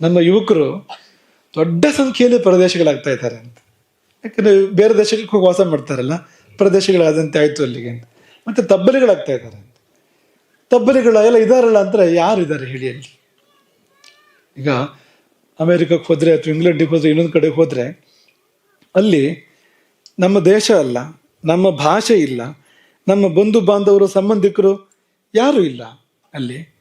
ನಮ್ಮ ಯುವಕರು ದೊಡ್ಡ ಸಂಖ್ಯೆಯಲ್ಲಿ ಪ್ರದೇಶಗಳಾಗ್ತಾ ಇದ್ದಾರೆ ಅಂತ. ಯಾಕಂದ್ರೆ ಬೇರೆ ದೇಶಕ್ಕೆ ಹೋಗಿ ವಾಸ ಮಾಡ್ತಾರಲ್ಲ, ಪ್ರದೇಶಗಳಾದಂತೆ ಆಯ್ತು ಅಲ್ಲಿಗೆ ಅಂತ. ಮತ್ತೆ ತಬ್ಬಲಿಗಳಾಗ್ತಾ ಇದ್ದಾರೆ ಅಂತ. ತಬ್ಬಲಿಗಳ ಎಲ್ಲ ಇದಾರಲ್ಲ ಅಂದ್ರೆ ಯಾರು ಇದ್ದಾರೆ ಹೇಳಿ ಅಲ್ಲಿ? ಈಗ ಅಮೇರಿಕಕ್ಕೆ ಹೋದ್ರೆ ಅಥವಾ ಇಂಗ್ಲೆಂಡಿಗೆ ಹೋದ್ರೆ, ಇನ್ನೊಂದು ಕಡೆ ಹೋದ್ರೆ ಅಲ್ಲಿ ನಮ್ಮ ದೇಶ ಅಲ್ಲ, ನಮ್ಮ ಭಾಷೆ ಇಲ್ಲ, ನಮ್ಮ ಬಂಧು ಬಾಂಧವರು, ಸಂಬಂಧಿಕರು ಯಾರು ಇಲ್ಲ ಅಲ್ಲಿ.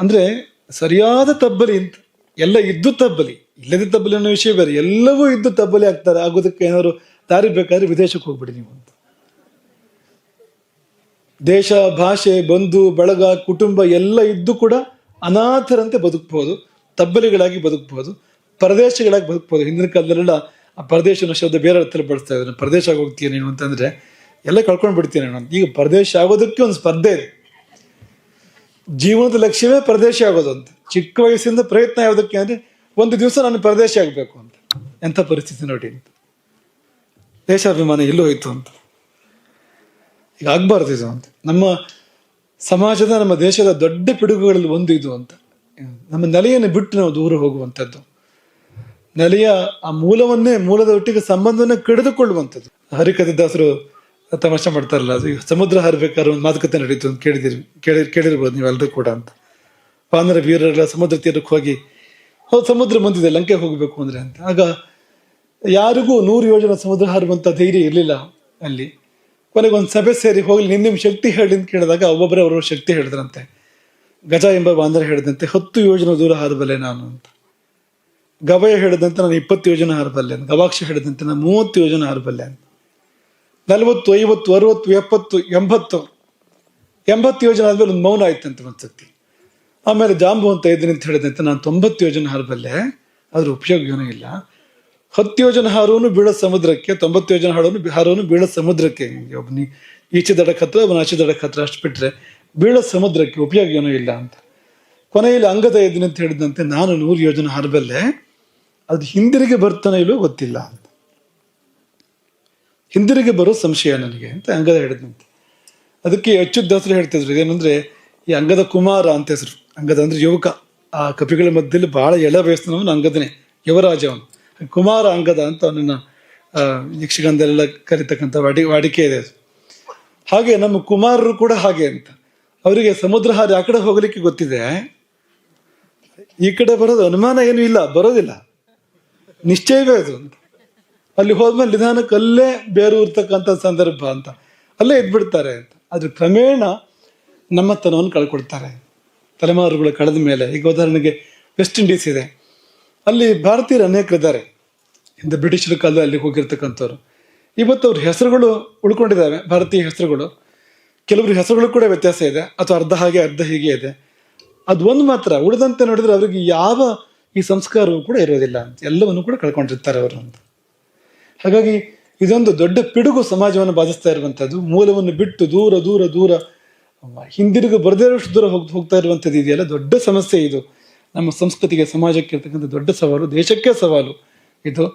ಅಂದ್ರೆ ಸರಿಯಾದ ತಬ್ಬಲಿ ಅಂತ. ಎಲ್ಲ ಇದ್ದು ತಬ್ಬಲಿ ಇಲ್ಲದೆ ತಬ್ಬಲಿ ಅನ್ನೋ ವಿಷಯ ಬೇರೆ, ಎಲ್ಲವೂ ಇದ್ದು ತಬ್ಬಲಿ ಆಗ್ತಾರೆ. ಆಗೋದಕ್ಕೆ ಏನಾದ್ರು ದಾರಿ ಬೇಕಾದ್ರೆ ವಿದೇಶಕ್ಕೆ ಹೋಗ್ಬಿಡಿ ನೀವು ಅಂತ. ದೇಶ, ಭಾಷೆ, ಬಂಧು, ಬಳಗ, ಕುಟುಂಬ ಎಲ್ಲ ಇದ್ದು ಕೂಡ ಅನಾಥರಂತೆ ಬದುಕಬಹುದು ತಬ್ಬಲಿಗಳಾಗಿ ಬದುಕಬಹುದು ಪ್ರದೇಶಗಳಾಗಿ ಬದುಕಬಹುದು ಹಿಂದಿನ ಕಾಲದಲ್ಲೆಲ್ಲ ಆ ಪ್ರದೇಶ ಶಬ್ದ ಬೇರೆ ಅರ್ಥದಲ್ಲಿ ಬಳಸ್ತಾ ಇದ್ದಾರೆ ಪ್ರದೇಶ ಹೋಗ್ತೀಯಾ ನೀನು ಅಂತಂದ್ರೆ ಎಲ್ಲ ಕಳ್ಕೊಂಡು ಬಿಡ್ತೀನಿ ನಾನು. ಈಗ ಪ್ರದೇಶ ಆಗೋದಕ್ಕೆ ಒಂದು ಸ್ಪರ್ಧೆ ಇದೆ. ಜೀವನದ ಲಕ್ಷ್ಯವೇ ಪ್ರದೇಶ ಆಗೋದು ಅಂತ. ಚಿಕ್ಕ ವಯಸ್ಸಿಂದ ಪ್ರಯತ್ನ ಯಾವುದಕ್ಕೆ ಅಂದ್ರೆ ಒಂದು ದಿವಸ ನಾನು ಪ್ರದೇಶ ಆಗಬೇಕು ಅಂತ. ಎಂಥ ಪರಿಸ್ಥಿತಿ ನೋಡಿ ಅಂತ. ದೇಶಾಭಿಮಾನ ಎಲ್ಲೂ ಹೋಯ್ತು ಅಂತ. ಈಗ ಆಗ್ಬಾರ್ದು ಇದು ಅಂತ. ನಮ್ಮ ಸಮಾಜದ, ನಮ್ಮ ದೇಶದ ದೊಡ್ಡ ಪಿಡುಗುಗಳಲ್ಲಿ ಒಂದು ಇದು ಅಂತ. ನಮ್ಮ ನೆಲೆಯನ್ನು ಬಿಟ್ಟು ನಾವು ದೂರ ಹೋಗುವಂಥದ್ದು. ನೆಲೆಯ ಆ ಮೂಲವನ್ನೇ, ಮೂಲದ ಒಟ್ಟಿಗೆ ಸಂಬಂಧವನ್ನೇ ಕಡಿದುಕೊಳ್ಳುವಂಥದ್ದು. ಹರಿಕಥೆ ದಾಸರು ತಮಾಷೆ ಮಾಡ್ತಾರಲ್ಲ, ಅದು ಸಮುದ್ರ ಹರಿಬೇಕಾದ್ರೆ ಒಂದು ಮಾತುಕತೆ ನಡೀತು ಅಂತ ಕೇಳಿದಿರಿ, ಕೇಳಿ, ಕೇಳಿರ್ಬೋದು ನೀವೆಲ್ಲರೂ ಕೂಡ ಅಂತ. ಪಾಂದ್ರ ವೀರರೆಲ್ಲ ಸಮುದ್ರ ತೀರಕ್ಕೆ ಹೋಗಿ, ಹೌದು, ಸಮುದ್ರ ಬಂದಿದೆ, ಲಂಕೆ ಹೋಗಬೇಕು ಅಂದ್ರೆ ಅಂತ. ಆಗ ಯಾರಿಗೂ ನೂರು ಯೋಜನೆ ಸಮುದ್ರ ಹಾರುವಂತ ಧೈರ್ಯ ಇರಲಿಲ್ಲ ಅಲ್ಲಿ. ಕೊನೆಗೊಂದು ಸಭೆ ಸೇರಿ ಹೋಗಲಿ ನಿನ್ನ ನಿಮ್ಮ ಶಕ್ತಿ ಹೇಳಿ ಅಂತ ಕೇಳಿದಾಗ ಒಬ್ಬೊಬ್ಬರೇ ಅವರವ್ರ ಶಕ್ತಿ ಹೇಳಿದ್ರಂತೆ. ಗಜ ಎಂಬ ಬಾಂಧರ ಹೇಳಿದಂತೆ, ಹತ್ತು ಯೋಜನೆ ದೂರ ಹಾರಬಲ್ಲೆ ನಾನು ಅಂತ. ಗವಯ ಹೇಳಿದಂತೆ ನಾನು ಇಪ್ಪತ್ತು ಯೋಜನೆ ಹಾರಬಲ್ಲೆ ಅಂತ. ಗವಾಕ್ಷ ಹೇಳಿದಂತೆ ನಾನು ಮೂವತ್ತು ಯೋಜನೆ ಹಾರಬಲ್ಲೆ ಅಂತ. ನಲವತ್ತು, ಐವತ್ತು, ಅರವತ್ತು, ಎಪ್ಪತ್ತು, ಎಂಬತ್ತು ಎಂಬತ್ತು ಯೋಜನೆ ಆದ್ಮೇಲೆ ಒಂದು ಮೌನ ಆಯ್ತಂತೆ ಒಂದ್ಸತಿ. ಆಮೇಲೆ ಜಾಂಬು ಅಂತ ಇದ್ದೀನಿ ಅಂತ ಹೇಳಿದಂತೆ ನಾನು ತೊಂಬತ್ತು ಯೋಜನೆ ಹಾರಬಲ್ಲೆ ಅದ್ರ ಉಪಯೋಗ ಏನೂ ಇಲ್ಲ. ಹತ್ತು ಯೋಜನೆ ಹಾರೋನು ಬೀಳೋ ಸಮುದ್ರಕ್ಕೆ, ತೊಂಬತ್ತು ಯೋಜನೆ ಹಾಡೋನು ಹಾರೋನು ಬೀಳೋ ಸಮುದ್ರಕ್ಕೆ ಒಬ್ಬನಿ ಈಚೆ ದಡಕ್ಕೆ ಹತ್ರ ಒಬ್ಬನ ಆಚೆ ದಡಕ್ಕೆ ಹತ್ರ ಅಷ್ಟು ಬಿಟ್ಟರೆ ಬೀಳೋ ಸಮುದ್ರಕ್ಕೆ ಉಪಯೋಗ ಏನೂ ಇಲ್ಲ ಅಂತ. ಕೊನೆಯಲ್ಲಿ ಅಂಗದ ಇದ್ದೀನಿ ಅಂತ ಹೇಳಿದಂತೆ ನಾನು ನೂರು ಯೋಜನೆ ಹಾರಬಲ್ಲೆ ಅದು ಹಿಂದಿರುಗಿ ಬರ್ತಾನೆ ಇಲ್ಲೋ ಗೊತ್ತಿಲ್ಲ ಅಂತ. ಹಿಂದಿರುಗಿ ಬರೋ ಸಂಶಯ ನನಗೆ ಅಂತ ಅಂಗದ ಹೇಳಿದಂತೆ ಅದಕ್ಕೆ ಹೆಚ್ಚು ದಾಸರು ಹೇಳ್ತಿದ್ರು ಏನಂದ್ರೆ ಈ ಅಂಗದ ಕುಮಾರ ಅಂತ ಹೆಸರು. ಅಂಗದ ಅಂದ್ರೆ ಯುವಕ. ಆ ಕಪಿಗಳ ಮಧ್ಯದಲ್ಲಿ ಬಹಳ ಎಳೆ ವಯಸ್ಸಿನವನು ಅಂಗದನೇ ಯುವರಾಜ ಅವನು ಕುಮಾರ ಅಂಗದ ಅಂತ ಅವನನ್ನ ಯಕ್ಷಗಾನದಲ್ಲೆಲ್ಲ ಕರಿತಕ್ಕಂಥ ವಾಡಿ, ವಾಡಿಕೆ ಇದೆ. ಹಾಗೆ ನಮ್ಮ ಕುಮಾರರು ಕೂಡ ಹಾಗೆ ಅಂತ. ಅವರಿಗೆ ಸಮುದ್ರ ಹಾರಿ ಆ ಕಡೆ ಹೋಗಲಿಕ್ಕೆ ಗೊತ್ತಿದೆ. ಈ ಕಡೆ ಬರೋದು ಅನುಮಾನ ಏನು ಇಲ್ಲ, ಬರೋದಿಲ್ಲ. ನಿಶ್ಚಯವೇ ಅದು ಅಂತ. ಅಲ್ಲಿ ಹೋದ್ಮೇಲೆ ನಿಧಾನಕ್ಕೆ ಅಲ್ಲೇ ಬೇರು ಇರ್ತಕ್ಕಂಥ ಸಂದರ್ಭ ಅಂತ. ಅಲ್ಲೇ ಇದ್ಬಿಡ್ತಾರೆ ಅಂತ. ಆದ್ರೆ ಕ್ರಮೇಣ ನಮ್ಮತನವನ್ನು ಕಳ್ಕೊಡ್ತಾರೆ. ತಲೆಮಾರುಗಳು ಕಳೆದ ಮೇಲೆ, ಈಗ ಉದಾಹರಣೆಗೆ ವೆಸ್ಟ್ ಇಂಡೀಸ್ ಇದೆ. ಅಲ್ಲಿ ಭಾರತೀಯರು ಅನೇಕರಿದ್ದಾರೆ ಹಿಂದೆ ಬ್ರಿಟಿಷರ ಕಾಲದಲ್ಲಿ ಅಲ್ಲಿ ಹೋಗಿರ್ತಕ್ಕಂಥವ್ರು. ಇವತ್ತು ಅವ್ರ ಹೆಸರುಗಳು ಉಳ್ಕೊಂಡಿದ್ದಾವೆ, ಭಾರತೀಯ ಹೆಸರುಗಳು. ಕೆಲವರು ಹೆಸರುಗಳು ಕೂಡ ವ್ಯತ್ಯಾಸ ಇದೆ. ಅಥವಾ ಅರ್ಧ ಹಾಗೆ, ಅರ್ಧ ಹೀಗೆ ಇದೆ. ಅದು ಒಂದು ಮಾತ್ರ, ಉಳಿದಂತೆ ನೋಡಿದ್ರೆ ಅವ್ರಿಗೆ ಯಾವ ಈ ಸಂಸ್ಕಾರವೂ ಕೂಡ ಇರೋದಿಲ್ಲ. ಅಂತ ಎಲ್ಲವನ್ನು ಕೂಡ ಕಳ್ಕೊಂಡಿರ್ತಾರೆ ಅವರು ಅಂತ. ಹಾಗಾಗಿ ಇದೊಂದು ದೊಡ್ಡ ಪಿಡುಗು ಸಮಾಜವನ್ನು ಬಾಧಿಸ್ತಾ ಇರುವಂಥದ್ದು. ಮೂಲವನ್ನು ಬಿಟ್ಟು ದೂರ ದೂರ ದೂರ ಹಿಂದಿರುಗಿ ಬರದೇ ಇರೋಷ್ಟು ದೂರ ಹೋಗ್ ಹೋಗ್ತಾ ಇರುವಂಥದ್ದು ಇದೆಯಲ್ಲ? ದೊಡ್ಡ ಸಮಸ್ಯೆ ಇದು. ನಮ್ಮ ಸಂಸ್ಕೃತಿಗೆ, ಸಮಾಜಕ್ಕೆ ಇರ್ತಕ್ಕಂಥ ದೊಡ್ಡ ಸವಾಲು, ದೇಶಕ್ಕೆ ಸವಾಲು. ಇದು